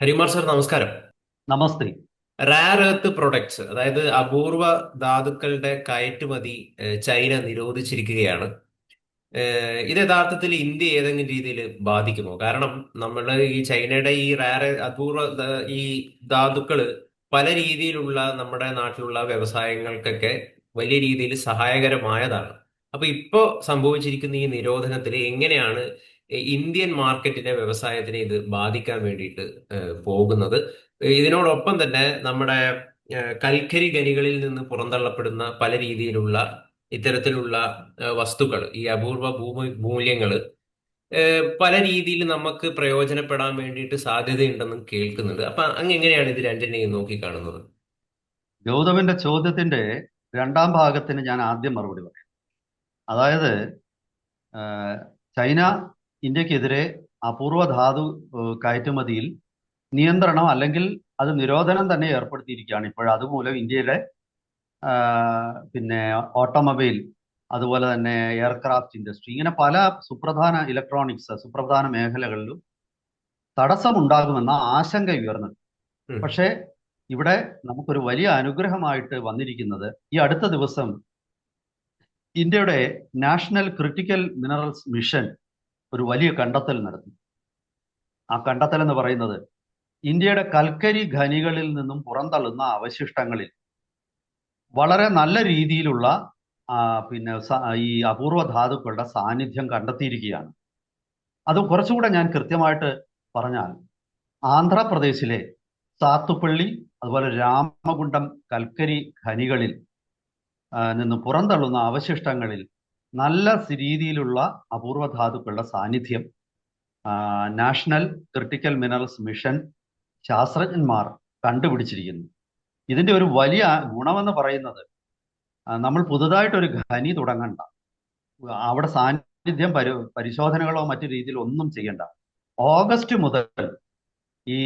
Harikumar sir നമസ്കാരം. നമസ്തേ. റാർ earth products അതായത് അപൂർവ ധാതുക്കളുടെ കയറ്റുമതി ചൈന നിരോധിച്ചിരിക്കുകയാണ്. ഇത് യഥാർത്ഥത്തിൽ ഇന്ത്യ ഏതെങ്കിലും രീതിയിൽ ബാധിക്കുമോ? കാരണം നമ്മൾ ഈ ചൈനയുടെ ഈ റാർ അപൂർവ ഈ ധാതുക്കൾ പല രീതിയിലുള്ള നമ്മുടെ നാട്ടിലുള്ള വ്യവസായങ്ങൾക്കൊക്കെ വലിയ രീതിയിൽ സഹായകരമായതാണ്. അപ്പൊ ഇപ്പോ സംഭവിച്ചിരിക്കുന്ന ഈ നിരോധനത്തിൽ എങ്ങനെയാണ് ഇന്ത്യൻ മാർക്കറ്റിനെ വ്യവസായത്തിനെ ഇത് ബാധിക്കാൻ വേണ്ടിയിട്ട് പോകുന്നത്. ഇതിനോടൊപ്പം തന്നെ നമ്മുടെ കൽക്കരി ഖനികളിൽ നിന്ന് പുറന്തള്ളപ്പെടുന്ന പല രീതിയിലുള്ള ഇത്തരത്തിലുള്ള വസ്തുക്കൾ ഈ അപൂർവ ഭൂമി മൂല്യങ്ങൾ പല രീതിയിൽ നമുക്ക് പ്രയോജനപ്പെടാൻ വേണ്ടിയിട്ട് സാധ്യതയുണ്ടെന്നും കേൾക്കുന്നുണ്ട്. അപ്പൊ അങ്ങ് എങ്ങനെയാണ് ഇത് രണ്ടിനെയും നോക്കിക്കാണുന്നത്? ഗൗതമിന്റെ ചോദ്യത്തിന്റെ രണ്ടാം ഭാഗത്തിന് ഞാൻ ആദ്യം മറുപടി പറയാം. അതായത് ചൈന ഇന്ത്യക്കെതിരെ അപൂർവ ധാതു കയറ്റുമതിയിൽ നിയന്ത്രണം അല്ലെങ്കിൽ അത് നിരോധനം തന്നെ ഏർപ്പെടുത്തിയിരിക്കുകയാണ്. ഇപ്പോൾ അതുമൂലം ഇന്ത്യയുടെ പിന്നെ ഓട്ടോമൊബൈൽ അതുപോലെ തന്നെ എയർക്രാഫ്റ്റ് ഇൻഡസ്ട്രി ഇങ്ങനെ പല സുപ്രധാന ഇലക്ട്രോണിക്സ് സുപ്രധാന മേഖലകളിലും തടസ്സമുണ്ടാകുമെന്ന ആശങ്ക ഉയർന്നു പക്ഷേ ഇവിടെ നമുക്കൊരു വലിയ അനുഗ്രഹമായിട്ട് വന്നിരിക്കുന്നത് ഈ അടുത്ത ദിവസം ഇന്ത്യയുടെ നാഷണൽ ക്രിട്ടിക്കൽ മിനറൽസ് മിഷൻ ഒരു വലിയ കണ്ടെത്തൽ നടത്തി. ആ കണ്ടെത്തൽ എന്ന് പറയുന്നത് ഇന്ത്യയുടെ കൽക്കരി ഖനികളിൽ നിന്നും പുറന്തള്ളുന്ന അവശിഷ്ടങ്ങളിൽ വളരെ നല്ല രീതിയിലുള്ള പിന്നെ ഈ അപൂർവ ധാതുക്കളുടെ സാന്നിധ്യം കണ്ടെത്തിയിരിക്കുകയാണ്. അത് കുറച്ചുകൂടെ ഞാൻ കൃത്യമായിട്ട് പറഞ്ഞാൽ ആന്ധ്രാപ്രദേശിലെ സാത്തുപ്പള്ളി അതുപോലെ രാമകുണ്ടം കൽക്കരി ഖനികളിൽ നിന്ന് പുറന്തള്ളുന്ന അവശിഷ്ടങ്ങളിൽ നല്ല രീതിയിലുള്ള അപൂർവ ധാതുക്കളുടെ സാന്നിധ്യം നാഷണൽ ക്രിട്ടിക്കൽ മിനറൽസ് മിഷൻ ശാസ്ത്രജ്ഞന്മാർ കണ്ടുപിടിച്ചിരിക്കുന്നു. ഇതിന്റെ ഒരു വലിയ ഗുണമെന്ന് പറയുന്നത് നമ്മൾ പുതുതായിട്ടൊരു ഖനി തുടങ്ങണ്ട. അവിടെ സാന്നിധ്യം പരി പരിശോധനകളോ മറ്റു രീതിയിൽ ഒന്നും ചെയ്യണ്ട. ഓഗസ്റ്റ് മുതൽ ഈ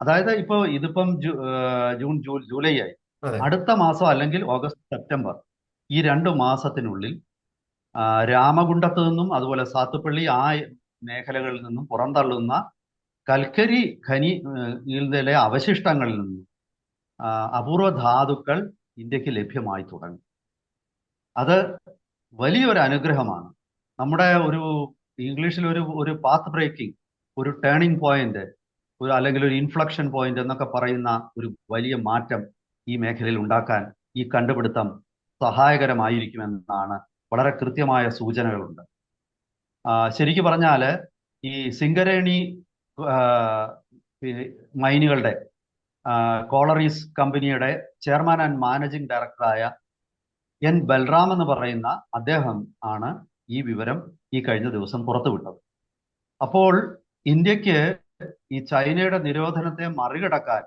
അതായത് ഇപ്പോൾ ഇതിപ്പം ജൂൺ ജൂൺ ജൂലൈ ആയി. അടുത്ത മാസം അല്ലെങ്കിൽ ഓഗസ്റ്റ് സെപ്റ്റംബർ ഈ രണ്ട് മാസത്തിനുള്ളിൽ രാമകുണ്ടത്ത് നിന്നും അതുപോലെ സാത്തുപ്പള്ളി ആ മേഖലകളിൽ നിന്നും പുറന്തള്ളുന്ന കൽക്കരി ഖനി യിലെ അവശിഷ്ടങ്ങളിൽ നിന്നും അപൂർവ ധാതുക്കൾ ഇന്ത്യയ്ക്ക് ലഭ്യമായി തുടങ്ങി. അത് വലിയൊരു അനുഗ്രഹമാണ്. നമ്മുടെ ഒരു ഇംഗ്ലീഷിൽ ഒരു ഒരു പാത്ത് ബ്രേക്കിംഗ് ഒരു ടേണിംഗ് പോയിന്റ് ഒരു അല്ലെങ്കിൽ ഒരു ഇൻഫ്ലക്ഷൻ പോയിന്റ് എന്നൊക്കെ പറയുന്ന ഒരു വലിയ മാറ്റം ഈ മേഖലയിൽ ഉണ്ടാക്കാൻ ഈ കണ്ടുപിടുത്തം സഹായകരമായിരിക്കുമെന്നാണ് വളരെ കൃത്യമായ സൂചനകളുണ്ട്. ശരിക്ക് പറഞ്ഞാൽ ഈ സിംഗരേണി മൈനുകളുടെ collieries company chairman and managing ഡയറക്ടറായ എൻ ബൽറാം എന്ന് പറയുന്ന അദ്ദേഹം ആണ് ഈ വിവരം ഈ കഴിഞ്ഞ ദിവസം പുറത്തുവിട്ടത്. അപ്പോൾ ഇന്ത്യയ്ക്ക് ഈ ചൈനയുടെ നിരോധനത്തെ മറികടക്കാൻ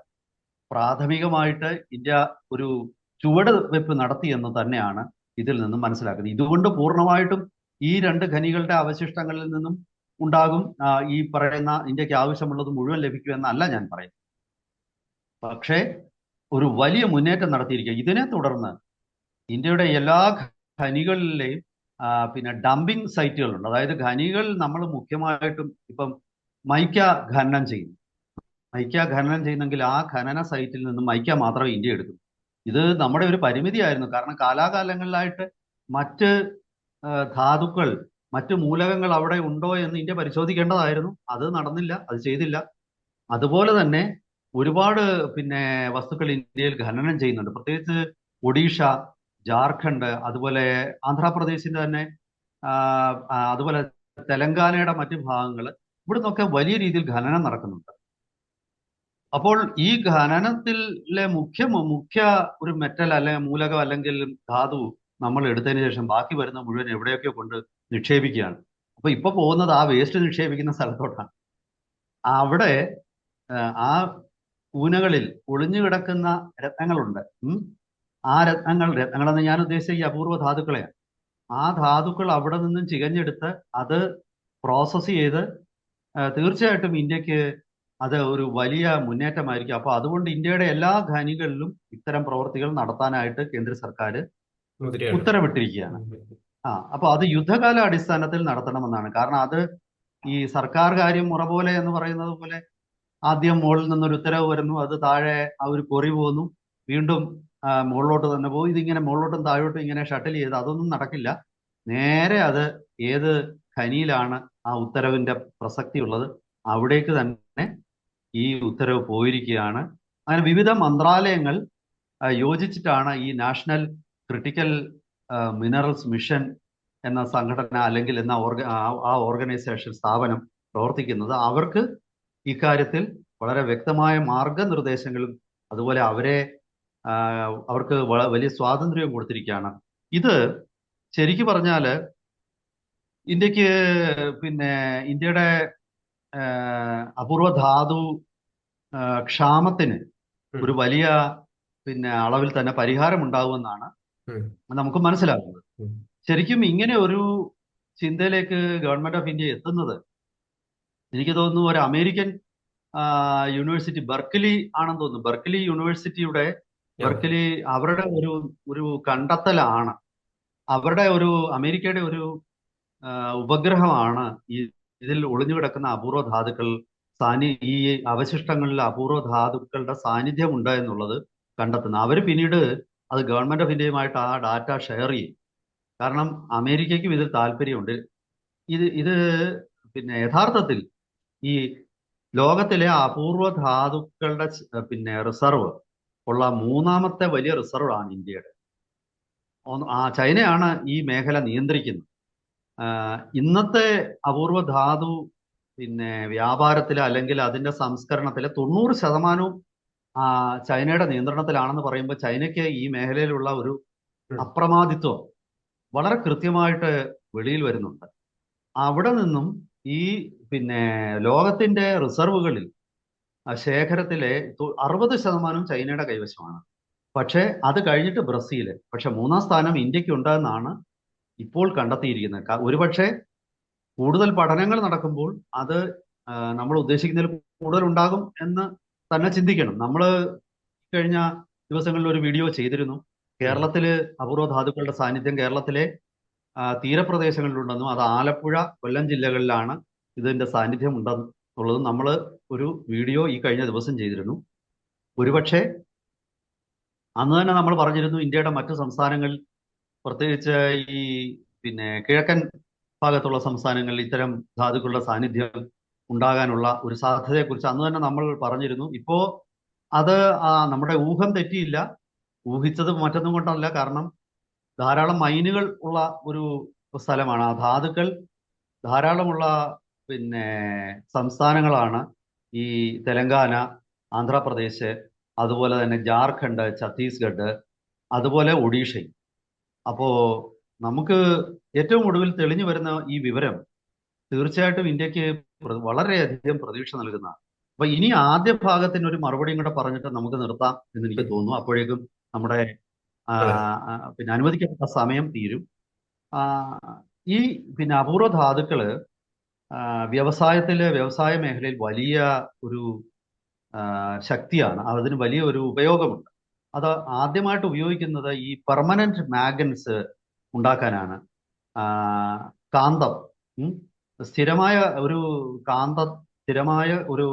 പ്രാഥമികമായിട്ട് ഇന്ത്യ ഒരു ചുവട് വെപ്പ് നടത്തി എന്ന് തന്നെയാണ് ഇതിൽ നിന്നും മനസ്സിലാക്കുന്നത്. ഇതുകൊണ്ട് പൂർണമായിട്ടും ഈ രണ്ട് ഖനികളുടെ അവശിഷ്ടങ്ങളിൽ നിന്നും ഉണ്ടാകും ഈ പറയുന്ന ഇന്ത്യയ്ക്ക് ആവശ്യമുള്ളത് മുഴുവൻ ലഭിക്കുമെന്നല്ല ഞാൻ പറയുന്നത്. പക്ഷേ ഒരു വലിയ മുന്നേറ്റം നടത്തിയിരിക്കുക ഇതിനെ തുടർന്ന് ഇന്ത്യയുടെ എല്ലാ ഖനികളിലെയും പിന്നെ ഡംപിംഗ് സൈറ്റുകളുണ്ട് അതായത് ഖനികൾ നമ്മൾ മുഖ്യമായിട്ടും ഇപ്പം മൈക്ക ഖനനം ചെയ്യുന്നു. മൈക്ക ഖനനം ചെയ്യുന്നെങ്കിൽ ആ ഖനന സൈറ്റിൽ നിന്ന് മൈക്ക മാത്രമേ ഇന്ത്യ എടുക്കൂ. ഇത് നമ്മുടെ ഒരു പരിമിതിയായിരുന്നു. കാരണം കാലാകാലങ്ങളിലായിട്ട് മറ്റ് ധാതുക്കൾ മറ്റ് മൂലകങ്ങൾ അവിടെ ഉണ്ടോ എന്ന് ഇന്ത്യ പരിശോധിക്കേണ്ടതായിരുന്നു. അത് നടന്നില്ല അത് ചെയ്തില്ല. അതുപോലെ തന്നെ ഒരുപാട് പിന്നെ വസ്തുക്കൾ ഇന്ത്യയിൽ ഖനനം ചെയ്യുന്നുണ്ട്. പ്രത്യേകിച്ച് ഒഡീഷ ജാർഖണ്ഡ് അതുപോലെ ആന്ധ്രാപ്രദേശിന്റെ തന്നെ അതുപോലെ തെലങ്കാനയുടെ മറ്റ് ഭാഗങ്ങൾ ഇവിടുന്നൊക്കെ വലിയ രീതിയിൽ ഖനനം നടക്കുന്നുണ്ട്. അപ്പോൾ ഈ ഖനനത്തിലെ മുഖ്യ മുഖ്യ ഒരു മെറ്റൽ അല്ലെങ്കിൽ മൂലകം അല്ലെങ്കിൽ ധാതു നമ്മൾ എടുത്തതിന് ശേഷം ബാക്കി വരുന്ന മുഴുവൻ എവിടെയൊക്കെ കൊണ്ട് നിക്ഷേപിക്കുകയാണ്. അപ്പൊ ഇപ്പൊ പോകുന്നത് ആ വേസ്റ്റ് നിക്ഷേപിക്കുന്ന സ്ഥലത്തോട്ടാണ്. അവിടെ ആ, കൂനകളിൽ ഒളിഞ്ഞു കിടക്കുന്ന രത്നങ്ങളുണ്ട്. ആ രത്നങ്ങൾ രത്നങ്ങളെന്ന് ഞാൻ ഉദ്ദേശിച്ച ഈ അപൂർവ ധാതുക്കളെയാണ്. ആ ധാതുക്കൾ അവിടെ നിന്നും ചികഞ്ഞെടുത്ത് അത് പ്രോസസ്സ് ചെയ്ത് തീർച്ചയായിട്ടും ഇന്ത്യയ്ക്ക് അത് ഒരു വലിയ മുന്നേറ്റമായിരിക്കും. അപ്പൊ അതുകൊണ്ട് ഇന്ത്യയുടെ എല്ലാ ഖനികളിലും ഇത്തരം പ്രവർത്തികൾ നടത്താനായിട്ട് കേന്ദ്ര സർക്കാർ ഉത്തരവിട്ടിരിക്കുകയാണ്. ആ അപ്പൊ അത് യുദ്ധകാല അടിസ്ഥാനത്തിൽ നടത്തണമെന്നാണ്. കാരണം അത് ഈ സർക്കാർ കാര്യം മുറ പോലെ എന്ന് പറയുന്നത് പോലെ ആദ്യം മുകളിൽ നിന്നൊരു ഉത്തരവ് വരുന്നു അത് താഴെ ആ ഒരു കൊറി പോകുന്നു വീണ്ടും മുകളിലോട്ട് തന്നെ പോകും. ഇതിങ്ങനെ മുകളിലോട്ടും താഴോട്ടും ഇങ്ങനെ ഷട്ടിൽ ചെയ്ത് അതൊന്നും നടക്കില്ല. നേരെ അത് ഏത് ഖനിയിലാണ് ആ ഉത്തരവിന്റെ പ്രസക്തി ഉള്ളത് അവിടേക്ക് തന്നെ ഈ ഉത്തരവ് പോയിരിക്കുകയാണ്. അങ്ങനെ വിവിധ മന്ത്രാലയങ്ങൾ യോജിച്ചിട്ടാണ് ഈ നാഷണൽ ക്രിട്ടിക്കൽ മിനറൽസ് മിഷൻ എന്ന സംഘടന അല്ലെങ്കിൽ എന്ന ഓർഗ ആ- ഓർഗനൈസേഷൻ സ്ഥാപനം പ്രവർത്തിക്കുന്നത്. അവർക്ക് ഇക്കാര്യത്തിൽ വളരെ വ്യക്തമായ മാർഗനിർദ്ദേശങ്ങളും അതുപോലെ അവരെ അവർക്ക് വലിയ സ്വാതന്ത്ര്യവും കൊടുത്തിരിക്കുകയാണ്. ഇത് ശരിക്കു പറഞ്ഞാൽ ഇന്ത്യയ്ക്ക് പിന്നെ ഇന്ത്യയുടെ അപൂർവ ധാതു ക്ഷാമത്തിന് ഒരു വലിയ പിന്നെ അളവിൽ തന്നെ പരിഹാരം ഉണ്ടാകുമെന്നാണ് ഉം. നമുക്ക് മനസ്സിലാകുന്നത്. ശരിക്കും ഇങ്ങനെ ഒരു ചിന്തയിലേക്ക് ഗവൺമെന്റ് ഓഫ് ഇന്ത്യ എത്തുന്നത് എനിക്ക് തോന്നുന്നു ഒരു അമേരിക്കൻ യൂണിവേഴ്സിറ്റി ബർക്കലി ആണെന്ന് തോന്നുന്നു. ബർക്കലി യൂണിവേഴ്സിറ്റിയുടെ ബർക്കലി അവരുടെ ഒരു ഒരു കണ്ടെത്തലാണ്. അവരുടെ ഒരു അമേരിക്കയുടെ ഒരു ഉപഗ്രഹമാണ് ഈ ഇതിൽ ഒളിഞ്ഞു കിടക്കുന്ന അപൂർവ ധാതുക്കൾ സാന്നി ഈ അവശിഷ്ടങ്ങളിൽ അപൂർവ ധാതുക്കളുടെ സാന്നിധ്യം ഉണ്ട് എന്നുള്ളത് കണ്ടെത്തുന്നത് അവർ പിന്നീട് അത് ഗവൺമെന്റ് ഓഫ് ഇന്ത്യയുമായിട്ട് ആ ഡാറ്റ ഷെയർ ചെയ്യും. കാരണം അമേരിക്കയ്ക്കും ഇതിൽ താല്പര്യമുണ്ട്. ഇത് ഇത് പിന്നെ യഥാർത്ഥത്തിൽ ഈ ലോകത്തിലെ അപൂർവ ധാതുക്കളുടെ പിന്നെ റിസർവ് ഉള്ള മൂന്നാമത്തെ വലിയ റിസർവ് ആണ് ഇന്ത്യയുടെ ആ ചൈനയാണ് ഈ മേഖല നിയന്ത്രിക്കുന്നത്. ഇന്നത്തെ അപൂർവ ധാതു പിന്നെ വ്യാപാരത്തിൽ അല്ലെങ്കിൽ അതിന്റെ സംസ്കരണത്തിൽ തൊണ്ണൂറ് ശതമാനവും ചൈനയുടെ നിയന്ത്രണത്തിലാണെന്ന് പറയുമ്പോൾ ചൈനയ്ക്ക് ഈ മേഖലയിലുള്ള ഒരു അപ്രമാദിത്വം വളരെ കൃത്യമായിട്ട് വെളിയിൽ വരുന്നുണ്ട്. അവിടെ നിന്നും ഈ പിന്നെ ലോകത്തിന്റെ റിസർവുകളിൽ ശേഖരത്തിലെ അറുപത് ശതമാനം ചൈനയുടെ കൈവശമാണ്. പക്ഷേ അത് കഴിഞ്ഞിട്ട് ബ്രസീൽ പക്ഷെ മൂന്നാം സ്ഥാനം ഇന്ത്യയ്ക്ക് ഉണ്ടെന്നാണ് ഇപ്പോൾ കണ്ടെത്തിയിരിക്കുന്നത്. ഒരുപക്ഷെ കൂടുതൽ പഠനങ്ങൾ നടക്കുമ്പോൾ അത് നമ്മൾ ഉദ്ദേശിക്കുന്നതിൽ കൂടുതൽ ഉണ്ടാകും എന്ന് തന്നെ ചിന്തിക്കണം. നമ്മൾ കഴിഞ്ഞ ദിവസങ്ങളിൽ ഒരു വീഡിയോ ചെയ്തിരുന്നു. കേരളത്തിൽ അപൂർവ ധാതുക്കളുടെ സാന്നിധ്യം കേരളത്തിലെ തീരപ്രദേശങ്ങളിലുണ്ടെന്നും അത് ആലപ്പുഴ കൊല്ലം ജില്ലകളിലാണ് ഇതിന്റെ സാന്നിധ്യം ഉണ്ടെന്നുള്ളതും നമ്മൾ ഒരു വീഡിയോ ഈ കഴിഞ്ഞ ദിവസം ചെയ്തിരുന്നു. ഒരുപക്ഷെ അന്ന് തന്നെ നമ്മൾ പറഞ്ഞിരുന്നു ഇന്ത്യയുടെ മറ്റു സംസ്ഥാനങ്ങളിൽ പ്രത്യേകിച്ച് ഈ പിന്നെ കിഴക്കൻ ഭാഗത്തുള്ള സംസ്ഥാനങ്ങളിൽ ഇത്തരം ധാതുക്കളുടെ സാന്നിധ്യം ഉണ്ടാകാനുള്ള ഒരു സാധ്യതയെക്കുറിച്ച് അന്ന് തന്നെ നമ്മൾ പറഞ്ഞിരുന്നു. ഇപ്പോ അത് നമ്മുടെ ഊഹം തെറ്റിയില്ല. ഊഹിച്ചത് മറ്റൊന്നും കൊണ്ടല്ല. കാരണം ധാരാളം മൈനുകൾ ഉള്ള ഒരു സ്ഥലമാണ്. ആ ധാതുക്കൾ ധാരാളമുള്ള പിന്നെ സംസ്ഥാനങ്ങളാണ്. ഈ തെലങ്കാന ആന്ധ്രാപ്രദേശ് അതുപോലെ തന്നെ ജാർഖണ്ഡ് ഛത്തീസ്ഗഡ് അതുപോലെ ഒഡീഷയും അപ്പോ നമുക്ക് ഏറ്റവും ഒടുവിൽ തെളിഞ്ഞു വരുന്ന ഈ വിവരം തീർച്ചയായിട്ടും ഇന്ത്യയ്ക്ക് വളരെയധികം പ്രതീക്ഷ നൽകുന്ന അപ്പൊ ഇനി ആദ്യ ഭാഗത്തിന് ഒരു മറുപടിയും കൂടെ പറഞ്ഞിട്ട് നമുക്ക് നിർത്താം എന്ന് എനിക്ക് തോന്നുന്നു. അപ്പോഴേക്കും നമ്മുടെ പിന്നെ അനുവദിക്കപ്പെട്ട സമയം തീരും. ഈ പിന്നെ അപൂർവ ധാതുക്കൾ വ്യവസായത്തിലെ വ്യവസായ മേഖലയിൽ വലിയ ഒരു ശക്തിയാണ്. അതിന് വലിയ ഒരു ഉപയോഗമുണ്ട്. അത് ആദ്യമായിട്ട് ഉപയോഗിക്കുന്നത് ഈ പെർമനന്റ് മാഗ്നറ്റ്സ് ഉണ്ടാക്കാനാണ്. കാന്തം. സ്ഥിരമായ ഒരു കാന്ത സ്ഥിരമായ ഒരു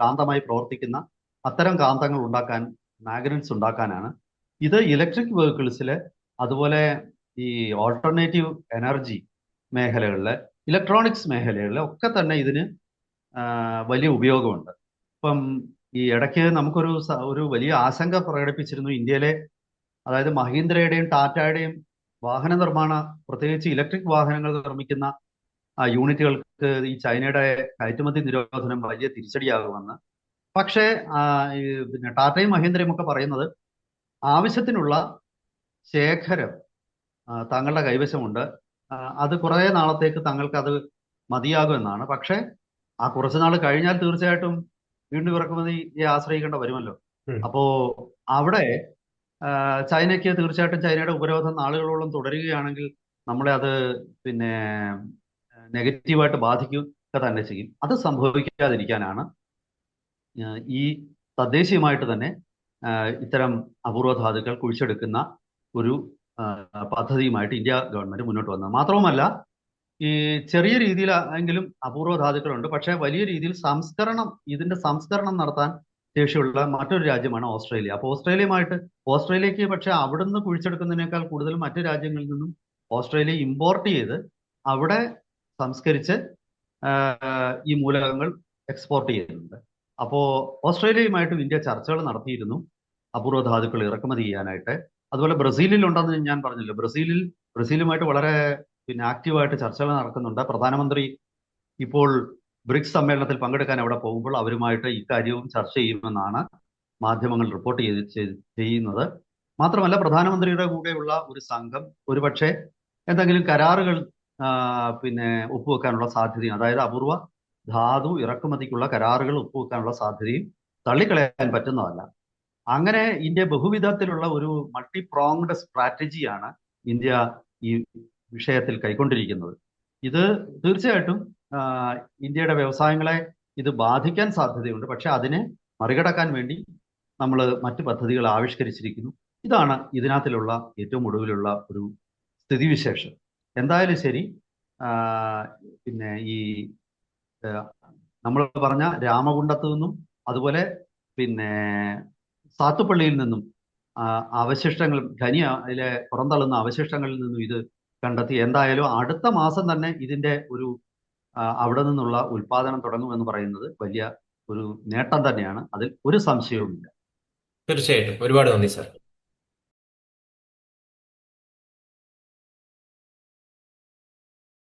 കാന്തമായി പ്രവർത്തിക്കുന്ന അത്തരം കാന്തങ്ങൾ ഉണ്ടാക്കാൻ മാഗ്നറ്റ്സ് ഉണ്ടാക്കാനാണ്. ഇത് ഇലക്ട്രിക് വെഹിക്കിൾസിൽ അതുപോലെ ഈ ഓൾട്ടർനേറ്റീവ് എനർജി മേഖലകളിൽ ഇലക്ട്രോണിക്സ് മേഖലകളിൽ ഒക്കെ തന്നെ ഇതിന് വലിയ ഉപയോഗമുണ്ട്. ഇപ്പം ഈ ഇടയ്ക്ക് നമുക്കൊരു ഒരു വലിയ ആശങ്ക പ്രകടിപ്പിച്ചിരുന്നു ഇന്ത്യയിലെ അതായത് മഹീന്ദ്രയുടെയും ടാറ്റയുടെയും വാഹന നിർമ്മാണ പ്രത്യേകിച്ച് ഇലക്ട്രിക് വാഹനങ്ങൾ നിർമ്മിക്കുന്ന യൂണിറ്റുകൾക്ക് ഈ ചൈനയുടെ കയറ്റുമതി നിരോധനം വലിയ തിരിച്ചടിയാകുമെന്ന്. പക്ഷേ പിന്നെ ടാറ്റയും മഹീന്ദ്രയും ഒക്കെ പറയുന്നത് ആവശ്യത്തിനുള്ള ശേഖരം താങ്കളുടെ തങ്ങളുടെ കൈവശമുണ്ട് അത് കുറേ നാളത്തേക്ക് തങ്ങൾക്ക് അത് മതിയാകുമെന്നാണ് പക്ഷേ ആ കുറച്ച് നാൾ കഴിഞ്ഞാൽ തീർച്ചയായിട്ടും വീണ്ടും ഇറക്കുമതിയെ ആശ്രയിക്കേണ്ട വരുമല്ലോ. അപ്പോ അവിടെ ചൈനയ്ക്ക് തീർച്ചയായിട്ടും ചൈനയുടെ ഉപരോധം നാളുകളോളം തുടരുകയാണെങ്കിൽ നമ്മളെ അത് പിന്നെ നെഗറ്റീവായിട്ട് ബാധിക്കുക തന്നെ ചെയ്യും. അത് സംഭവിക്കാതിരിക്കാനാണ് ഈ തദ്ദേശീയമായിട്ട് തന്നെ ഇത്തരം അപൂർവ ധാതുക്കൾ കുഴിച്ചെടുക്കുന്ന ഒരു പദ്ധതിയുമായിട്ട് ഇന്ത്യ ഗവൺമെന്റ് മുന്നോട്ട് വന്നത്. മാത്രവുമല്ല ഈ ചെറിയ രീതിയിൽ എങ്കിലും അപൂർവ ധാതുക്കളുണ്ട് പക്ഷേ വലിയ രീതിയിൽ സംസ്കരണം ഇതിന്റെ സംസ്കരണം നടത്താൻ ശേഷിയുള്ള മറ്റൊരു രാജ്യമാണ് ഓസ്ട്രേലിയ. അപ്പോൾ ഓസ്ട്രേലിയയുമായിട്ട് ഓസ്ട്രേലിയക്ക് പക്ഷെ അവിടുന്ന് കുഴിച്ചെടുക്കുന്നതിനേക്കാൾ കൂടുതൽ മറ്റു രാജ്യങ്ങളിൽ നിന്നും ഓസ്ട്രേലിയ ഇമ്പോർട്ട് ചെയ്ത് അവിടെ സംസ്കരിച്ച് ഈ മൂലകങ്ങൾ എക്സ്പോർട്ട് ചെയ്യുന്നുണ്ട്. അപ്പോൾ ഓസ്ട്രേലിയയുമായിട്ടും ഇന്ത്യ ചർച്ചകൾ നടത്തിയിരുന്നു. അപൂർവ ധാതുക്കൾ ഇറക്കുമതി ചെയ്യാനായിട്ട്. അതുപോലെ ബ്രസീലിൽ ഉണ്ടെന്ന് ഞാൻ പറഞ്ഞല്ലോ ബ്രസീലിൽ ബ്രസീലുമായിട്ട് വളരെ പിന്നെ ആക്റ്റീവായിട്ട് ചർച്ചകൾ നടക്കുന്നുണ്ട്. പ്രധാനമന്ത്രി ഇപ്പോൾ ബ്രിക്സ് സമ്മേളനത്തിൽ പങ്കെടുക്കാൻ അവിടെ പോകുമ്പോൾ അവരുമായിട്ട് ഇക്കാര്യവും ചർച്ച ചെയ്യുമെന്നാണ് മാധ്യമങ്ങൾ റിപ്പോർട്ട് ചെയ്ത് ചെയ്യുന്നത്. മാത്രമല്ല പ്രധാനമന്ത്രിയുടെ കൂടെയുള്ള ഒരു സംഘം ഒരുപക്ഷെ എന്തെങ്കിലും കരാറുകൾ പിന്നെ ഒപ്പുവെക്കാനുള്ള സാധ്യതയും അതായത് അപൂർവ ധാതു ഇറക്കുമതിക്കുള്ള കരാറുകൾ ഒപ്പുവെക്കാനുള്ള സാധ്യതയും തള്ളിക്കളയാൻ പറ്റുന്നതല്ല. അങ്ങനെ ഇന്ത്യ ബഹുവിധത്തിലുള്ള ഒരു മൾട്ടി പ്രോങ്ഡ് സ്ട്രാറ്റജിയാണ് ഇന്ത്യ ഈ വിഷയത്തിൽ കൈക്കൊണ്ടിരിക്കുന്നത്. ഇത് തീർച്ചയായിട്ടും ഇന്ത്യയുടെ വ്യവസായങ്ങളെ ഇത് ബാധിക്കാൻ സാധ്യതയുണ്ട്. പക്ഷെ അതിനെ മറികടക്കാൻ വേണ്ടി നമ്മൾ മറ്റ് പദ്ധതികൾ ആവിഷ്കരിച്ചിരിക്കുന്നു. ഇതാണ് ഇതിനകത്തിലുള്ള ഏറ്റവും ഒടുവിലുള്ള ഒരു സ്ഥിതിവിശേഷം. എന്തായാലും ശരി പിന്നെ ഈ നമ്മൾ പറഞ്ഞ രാമകുണ്ടത്തു നിന്നും അതുപോലെ പിന്നെ സാത്തുപ്പള്ളിയിൽ നിന്നും അവശിഷ്ടങ്ങൾ ഖനി അതിലെ പുറന്തള്ളുന്ന അവശിഷ്ടങ്ങളിൽ നിന്നും ഇത് കണ്ടെത്തി. എന്തായാലും അടുത്ത മാസം തന്നെ ഇതിന്റെ ഒരു അവിടെ നിന്നുള്ള ഉൽപാദനം തുടങ്ങുമെന്ന് പറയുന്നത് വലിയ ഒരു നേട്ടം തന്നെയാണ്. അതിൽ ഒരു സംശയവുമില്ല. തീർച്ചയായിട്ടും. ഒരുപാട് നന്ദി സാർ.